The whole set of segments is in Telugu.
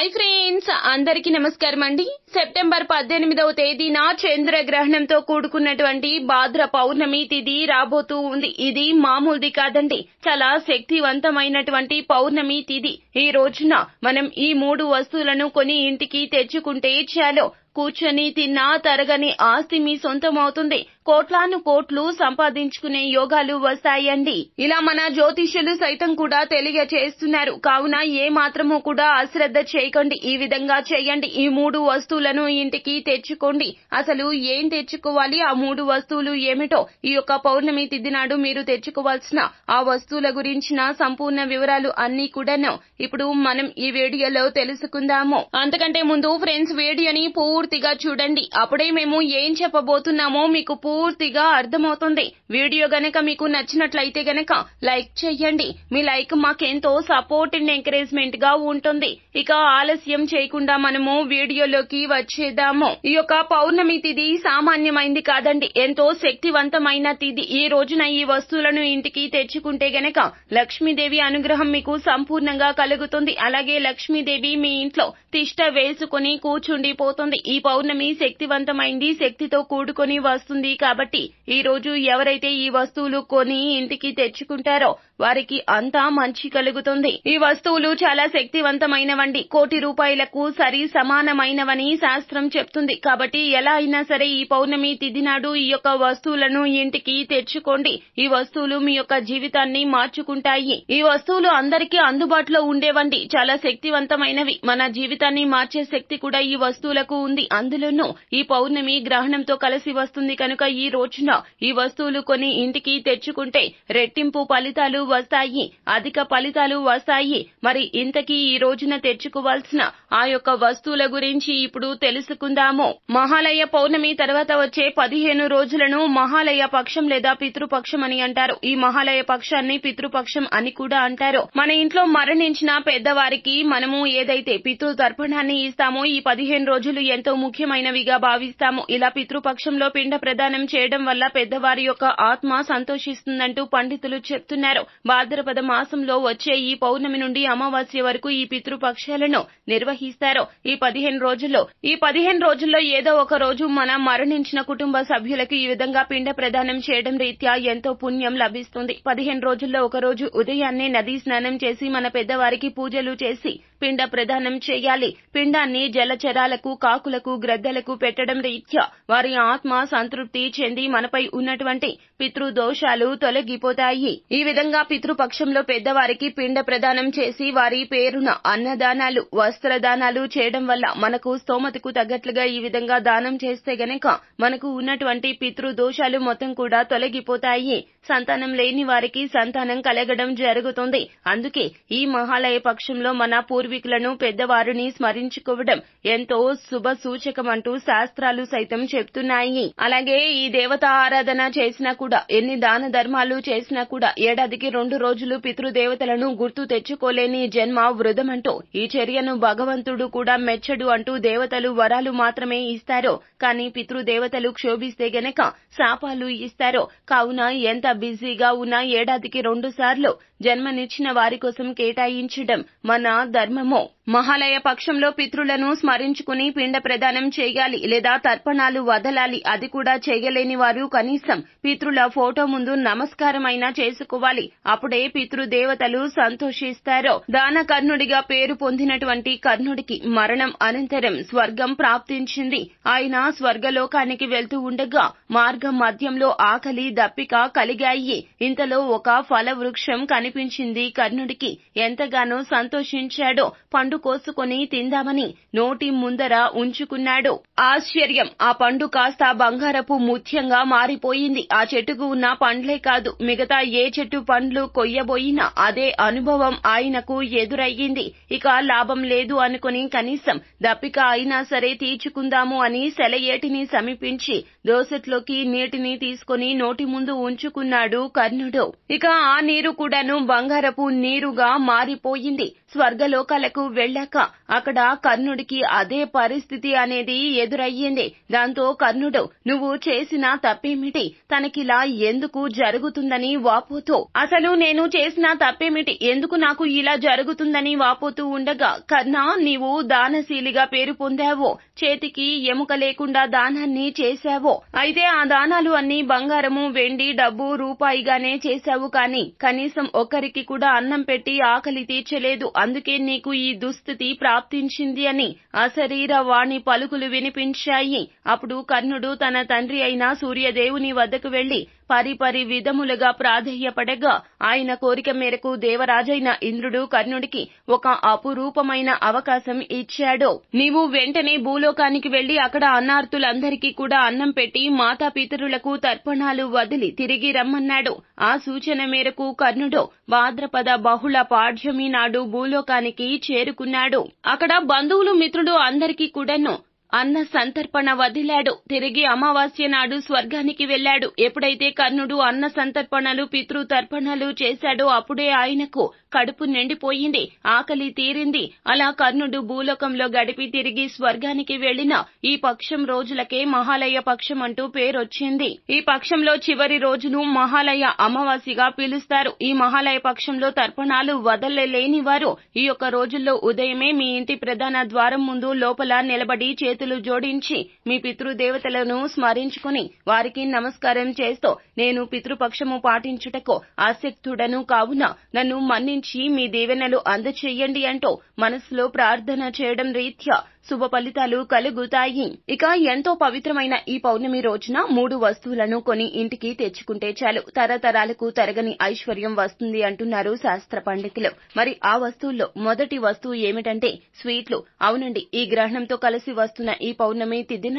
హాయ్ ఫ్రెండ్స్ అందరికీ నమస్కారం అండి. సెప్టెంబర్ పద్దెనిమిదవ తేదీన చంద్ర గ్రహణంతో కూడుకున్నటువంటి భాద్ర పౌర్ణమి తిథి రాబోతూ ఉంది. ఇది మామూలుది కాదండి. చాలా శక్తివంతమైనటువంటి పౌర్ణమి తిథి ఈ రోజున మనం ఈ మూడు వస్తువులను కొని ఇంటికి తెచ్చుకుంటే చాలు. కూర్చొని తిన్నా తరగని ఆస్తి మీ సొంతమవుతుంది. కోట్లాను కోట్లు సంపాదించుకునే యోగాలు వస్తాయండి. ఇలా మన జ్యోతిష్యులు సైతం కూడా తెలియచేస్తున్నారు. కావున ఏ మాత్రము కూడా అశ్రద్ధ చేయకండి. ఈ విధంగా చేయండి. ఈ మూడు వస్తువులను ఇంటికి తెచ్చుకోండి. అసలు ఏం తెచ్చుకోవాలి? ఆ మూడు వస్తువులు ఏమిటో? ఈ యొక్క పౌర్ణమి తిథి నాడు మీరు తెచ్చుకోవాల్సిన ఆ వస్తువుల గురించిన సంపూర్ణ వివరాలు అన్ని కూడాను ఇప్పుడు మనం ఈ వీడియోలో తెలుసుకుందాము. అంతకంటే ముందు ఫ్రెండ్స్ వీడియోని పూర్తిగా చూడండి. అప్పుడే మేము ఏం చెప్పబోతున్నామో మీకు పూర్తిగా అర్థమవుతుంది. వీడియో గనక మీకు నచ్చినట్లయితే గనక లైక్ చేయండి మీ లైక్ మాకెంతో సపోర్ట్ అండ్ ఎంకరేజ్మెంట్గా ఉంటుంది. ఇక ఆలస్యం చేయకుండా మనము వీడియోలోకి వచ్చేద్దాము. ఈ యొక్క పౌర్ణమి తిది సామాన్యమైంది కాదండి. ఎంతో శక్తివంతమైన తిది. ఈ రోజున ఈ వస్తువులను ఇంటికి తెచ్చుకుంటే గనక లక్ష్మీదేవి అనుగ్రహం మీకు సంపూర్ణంగా కలుగుతుంది. అలాగే లక్ష్మీదేవి మీ ఇంట్లో తిష్ట వేసుకుని కూర్చుండిపోతుంది. ఈ పౌర్ణమి శక్తివంతమైంది శక్తితో కూడుకొని వస్తుంది కాబట్టి ఈ రోజు ఎవరైతే ఈ వస్తువులు కొని ఇంటికి తెచ్చుకుంటారో వారికి అంతా మంచి కలుగుతుంది. ఈ వస్తువులు చాలా శక్తివంతమైనవండి. కోటి రూపాయలకు సరి సమానమైనవని శాస్త్రం చెప్తుంది. కాబట్టి ఎలా అయినా సరే ఈ పౌర్ణమి తిథి నాడు ఈ యొక్క వస్తువులను ఇంటికి తెచ్చుకోండి. ఈ వస్తువులు మీ యొక్క జీవితాన్ని మార్చుకుంటాయి. ఈ వస్తువులు అందరికీ అందుబాటులో ఉండేవండి. చాలా శక్తివంతమైనవి. మన జీవితాన్ని మార్చే శక్తి కూడా ఈ వస్తువులకు ఉంది. అందులోనూ ఈ పౌర్ణమి గ్రహణంతో కలిసి వస్తుంది కనుక ఈ రోజున ఈ వస్తువులు కొని ఇంటికి తెచ్చుకుంటే రెట్టింపు ఫలితాలు వస్తాయి. అధిక ఫలితాలు వస్తాయి. మరి ఇంతకీ ఈ రోజున తెచ్చుకోవాల్సిన ఆ యొక్క వస్తువుల గురించి ఇప్పుడు తెలుసుకుందాము. మహాలయ పౌర్ణమి తర్వాత వచ్చే పదిహేను రోజులను మహాలయ పక్షం లేదా పితృపక్షం అని అంటారు. ఈ మహాలయ పక్షాన్ని పితృపక్షం అని కూడా అంటారు. మన ఇంట్లో మరణించిన పెద్దవారికి మనము ఏదైతే పితృ తర్పణాన్ని ఇస్తామో ఈ పదిహేను రోజులు ఎంతో ముఖ్యమైనవిగా భావిస్తాము. ఇలా పితృపక్షంలో పిండ ప్రదానం చేయడం వల్ల పెద్దవారి యొక్క ఆత్మ సంతోషిస్తుందంటూ పండితులు చెప్తున్నారు. భాద్రపద మాసంలో వచ్చే ఈ పౌర్ణమి నుండి అమావాస్య వరకు ఈ పితృపక్షాలను నిర్వహిస్తారు. ఈ పదిహేను రోజుల్లో ఈ పదిహేను రోజుల్లో ఏదో ఒక రోజు మన మరణించిన కుటుంబ సభ్యులకు ఈ విధంగా పిండ ప్రదానం చేయడం రీత్యా ఎంతో పుణ్యం లభిస్తుంది. పదిహేను రోజుల్లో ఒక రోజు ఉదయాన్నే నదీ స్నానం చేసి మన పెద్దవారికి పూజలు చేసి పిండ ప్రదానం చేయాలి. పిండాన్ని జలచరాలకు కాకులకు గ్రద్దలకు పెట్టడం రీత్యా వారి ఆత్మ సంతృప్తి చెంది మనపై ఉన్నటువంటి పితృదోషాలు తొలగిపోతాయి. ఈ విధంగా పితృపక్షంలో పెద్దవారికి పిండ ప్రదానం చేసి వారి పేరున అన్నదానాలు వస్త్రదానాలు చేయడం వల్ల మనకు స్తోమతకు తగ్గట్లుగా ఈ విధంగా దానం చేస్తే గనక మనకు ఉన్నటువంటి పితృదోషాలు మొత్తం కూడా తొలగిపోతాయి. సంతానం లేని వారికి సంతానం కలగడం జరుగుతుంది. అందుకే ఈ మహాలయ పక్షంలో మన పూర్వీకులను పెద్దవారిని స్మరించుకోవడం ఎంతో శుభ సూచకం అంటూ శాస్త్రాలు సైతం చెప్తున్నాయి. అలాగే ఈ దేవత ఆరాధన చేసినా కూడా ఎన్ని దాన ధర్మాలు చేసినా కూడా ఏడాదికి రెండు రోజులు పితృదేవతలను గుర్తు తెచ్చుకోలేని జన్మ వృధమంటూ ఈ చర్యను భగవంతుడు కూడా మెచ్చడు అంటూ దేవతలు వరాలు మాత్రమే ఇస్తారు కానీ పితృదేవతలు క్షోభిస్తే గనక శాపాలు ఇస్తారు కావున ఎంత బిజీగా ఉన్నా ఏడాదికి రెండు సార్లు జన్మనిచ్చిన వారి కోసం కేటాయించడం మన ధర్మ ధర్మము మహాలయ పక్షంలో పితృలను స్మరించుకుని పిండ ప్రదానం చేయాలి లేదా తర్పణాలు వదలాలి అది కూడా చేయలేని వారు కనీసం పితృల ఫోటో ముందు నమస్కారమైనా చేసుకోవాలి. అప్పుడే పితృదేవతలు సంతోషిస్తారు. దాన కర్ణుడిగా పేరు పొందినటువంటి కర్ణుడికి మరణం అనంతరం స్వర్గం ప్రాప్తించింది. ఆయన స్వర్గలోకానికి వెళ్తూ ఉండగా మార్గం మధ్యంలో ఆకలి దప్పిక కలిగాయి. ఇంతలో ఒక ఫల వృక్షం కనిపించింది కర్ణుడికి. ఎంతగానో సంతోషించాడో. పండు కోసుకొని తిందామని నోటి ముందర ఉంచుకున్నాడు. ఆశ్చర్యం! ఆ పండు కాస్త బంగారపు ముత్యంగా మారిపోయింది. ఆ చెట్టుకు ఉన్న పండ్లే కాదు మిగతా ఏ చెట్టు పండ్లు కొయ్యబోయినా అదే అనుభవం ఆయనకు ఎదురయ్యింది. ఇక లాభం లేదు అనుకుని కనీసం దప్పిక అయినా సరే తీర్చుకుందాము అని సెలయేటిని సమీపించి దోసెట్లోకి నీటిని తీసుకుని నోటి ముందు ఉంచుకున్నాడు కర్ణుడు. ఇక ఆ నీరు కూడాను బంగారపు నీరుగా మారిపోయింది. స్వర్గలోకాలకు వెళ్ళాక అక్కడ కర్ణుడికి అదే పరిస్థితి అనేది ఎదురయ్యింది. దాంతో కర్ణుడు నువ్వు చేసిన తప్పేమిటి? తనకిలా ఎందుకు జరుగుతుందని వాపోతూ అసలు నేను చేసిన తప్పేమిటి? ఎందుకు నాకు ఇలా జరుగుతుందని వాపోతూ ఉండగా కర్ణ నీవు దానశీలిగా పేరు పొందావు. చేతికి ఎముక లేకుండా దానాన్ని చేశావు. అయితే ఆ దానాలు అన్ని బంగారము వెండి డబ్బు రూపాయిగానే చేశావు కాని కనీసం ఒక్కరికి కూడా అన్నం పెట్టి ఆకలి తీర్చలేదు. అందుకే నీకు ఈ దుస్థితి ప్రాప్తించింది అని అశరీర వాణి పలుకులు వినిపించాయి. అప్పుడు కర్ణుడు తన తండ్రి అయిన సూర్యదేవుని వద్దకు వెళ్ళి పరిపరి విధములుగా ప్రాధేయపడగా ఆయన కోరిక మేరకు దేవరాజైన ఇంద్రుడు కర్ణుడికి ఒక అపురూపమైన అవకాశం ఇచ్చాడు. నీవు వెంటనే భూలోకానికి వెళ్ళి అక్కడ అన్నార్తులందరికీ కూడా అన్నం పెట్టి మాతాపితరులకు తర్పణాలు వదిలి తిరిగి రమ్మన్నాడు. ఆ సూచన మేరకు కర్ణుడు భాద్రపద బహుళ పాడ్యమి నాడు భూలోకానికి చేరుకున్నాడు. అక్కడ బంధువులు మిత్రుడు అందరికీ కూడాను అన్న సంతర్పణ వదిలాడు. తిరిగి అమావాస్య నాడు స్వర్గానికి వెళ్ళాడు ఎప్పుడైతే కర్ణుడు అన్న సంతర్పణలు పితృతర్పణలు చేశాడో అప్పుడే ఆయనకు కడుపు నిండిపోయింది ఆకలి తీరింది. అలా కర్ణుడు భూలోకంలో గడిపి తిరిగి స్వర్గానికి వెళ్ళిన ఈ పక్షం రోజులకే మహాలయ పక్షం అంటూ పేరొచ్చింది. ఈ పక్షంలో చివరి రోజును మహాలయ అమావాసిగా పిలుస్తారు. ఈ మహాలయ పక్షంలో తర్పణాలు వదలలేని వారు ఈ యొక్క రోజుల్లో ఉదయమే మీ ఇంటి ప్రధాన ద్వారం ముందు లోపల నిలబడి చేతులు జోడించి మీ పితృదేవతలను స్మరించుకుని వారికి నమస్కారం చేస్తూ నేను పితృపక్షము పాటించుటకు ఆసక్తుడను కావున నన్ను మన్ని మన్నించి మీ దీవెనలు అందచేయండి అంటూ మనసులో ప్రార్థన చేయడం రీత్యా శుభ ఫలితాలు కలుగుతాయి. ఇక ఎంతో పవిత్రమైన ఈ పౌర్ణమి రోజున మూడు వస్తువులను కొని ఇంటికి తెచ్చుకుంటే చాలు. తరతరాలకు తరగని ఐశ్వర్యం వస్తుంది అంటున్నారు శాస్త్ర పండితులు. మరి ఆ వస్తువుల్లో మొదటి వస్తువు ఏమిటంటే స్వీట్లు. అవునండి ఈ గ్రహణంతో కలిసి వస్తున్న ఈ పౌర్ణమి తిథి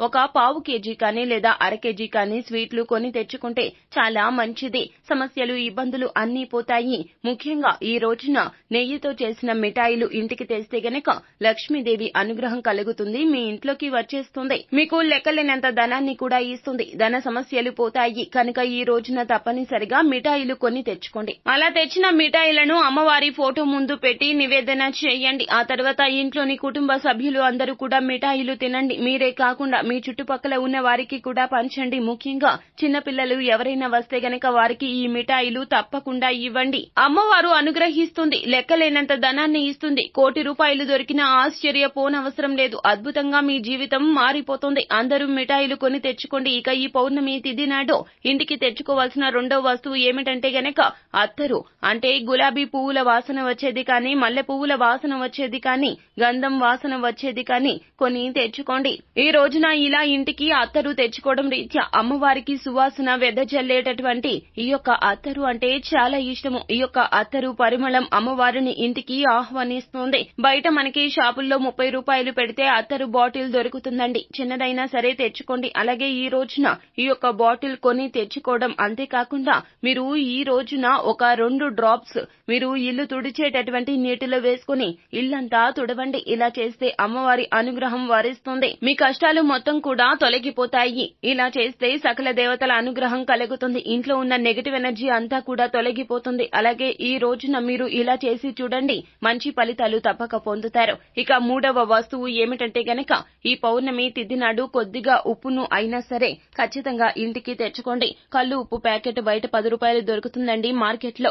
ఒక పావు కేజీ కానీ లేదా అర కేజీ కానీ స్వీట్లు కొని తెచ్చుకుంటే చాలా మంచిది. సమస్యలు ఇబ్బందులు అన్నీ పోతాయి. ముఖ్యంగా ఈ రోజున నెయ్యితో చేసిన మిఠాయిలు ఇంటికి తెస్తే గనక లక్ష్మీదేవి అనుగ్రహం కలుగుతుంది. మీ ఇంట్లోకి వచ్చేస్తుంది. మీకు లెక్కలేనంత ధనాన్ని కూడా ఇస్తుంది. ధన సమస్యలు పోతాయి. కనుక ఈ రోజున తప్పనిసరిగా మిఠాయిలు కొని తెచ్చుకోండి. అలా తెచ్చిన మిఠాయిలను అమ్మవారి ఫోటో ముందు పెట్టి నివేదన చేయండి. ఆ తర్వాత ఇంట్లోని కుటుంబ సభ్యులు అందరూ కూడా మిఠాయిలు తినండి. మీరే కాకుండా మీ చుట్టుపక్కల ఉన్న వారికి కూడా పంచండి. ముఖ్యంగా చిన్నపిల్లలు ఎవరైనా వస్తే గనక వారికి ఈ మిఠాయిలు తప్పకుండా ఇవ్వండి. అమ్మవారు అనుగ్రహిస్తుంది. లెక్కలేనంత ధనాన్ని ఇస్తుంది. కోటి రూపాయలు దొరికిన ఆశ్చర్యపో అవసరం లేదు. అద్భుతంగా మీ జీవితం మారిపోతుంది. అందరూ మిఠాయిలు కొని తెచ్చుకోండి. ఇక ఈ పౌర్ణమి తిథి నాడు ఇంటికి తెచ్చుకోవాల్సిన రెండో వస్తువు ఏమిటంటే గనక అత్తరు. అంటే గులాబీ పువ్వుల వాసన వచ్చేది కానీ మల్లె పువ్వుల వాసన వచ్చేది కానీ గంధం వాసన వచ్చేది కానీ కొని తెచ్చుకోండి. ఈ రోజున ఇలా ఇంటికి అత్తరు తెచ్చుకోవడం రీత్యా అమ్మవారికి సువాసన వెదజల్లేటటువంటి ఈ యొక్క అత్తరు అంటే చాలా ఇష్టము. ఈ యొక్క అత్తరు పరిమళం అమ్మవారిని ఇంటికి ఆహ్వానిస్తుంది. బయట మనకి షాపుల్లో ముప్పై రూపాయలు పెడితే అత్తరు బాటిల్ దొరుకుతుందండి. చిన్నదైనా సరే తెచ్చుకోండి. అలాగే ఈ రోజున ఈ యొక్క బాటిల్ కొని తెచ్చుకోవడం అంతేకాకుండా మీరు ఈ రోజున ఒక రెండు డ్రాప్స్ మీరు ఇల్లు తుడిచేటటువంటి నీటిలో వేసుకుని ఇల్లంతా తుడవండి. ఇలా చేస్తే అమ్మవారి అనుగ్రహం వరిస్తుంది. మీ కష్టాలు మొత్తం కూడా తొలగిపోతాయి. ఇలా చేస్తే సకల దేవతల అనుగ్రహం కలుగుతుంది. ఇంట్లో ఉన్న నెగటివ్ ఎనర్జీ అంతా కూడా తొలగిపోతుంది. అలాగే ఈ రోజున మీరు ఇలా చేసి చూడండి. మంచి ఫలితాలు తప్పక పొందుతారు. ఇక మూడవ వస్తువు ఏమిటంటే గనక ఈ పౌర్ణమి తిథినాడు కొద్దిగా ఉప్పును అయినా సరే ఖచ్చితంగా ఇంటికి తెచ్చుకోండి. కళ్ళు ఉప్పు ప్యాకెట్ బయట పది రూపాయలు దొరుకుతుందండి. మార్కెట్లో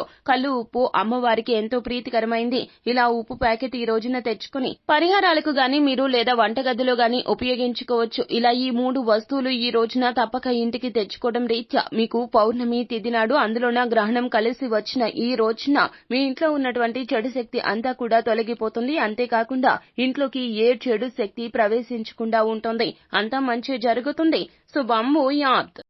ఉప్పు అమ్మవారికి ఎంతో ప్రీతికరమైంది. ఇలా ఉప్పు ప్యాకెట్ ఈ రోజున తెచ్చుకుని పరిహారాలకు గాని మీరు లేదా వంటగదిలో గాని ఉపయోగించుకోవచ్చు. ఇలా ఈ మూడు వస్తువులు ఈ రోజున తప్పక ఇంటికి తెచ్చుకోవడం రీత్యా మీకు పౌర్ణమి తిథి నాడు అందులోన గ్రహణం కలిసి వచ్చిన ఈ రోజున మీ ఇంట్లో ఉన్నటువంటి చెడు శక్తి అంతా కూడా తొలగిపోతుంది. అంతేకాకుండా ఇంట్లోకి ఏ చెడు శక్తి ప్రవేశించకుండా ఉంటుంది. అంతా మంచి జరుగుతుంది. శుభం భూయాత్.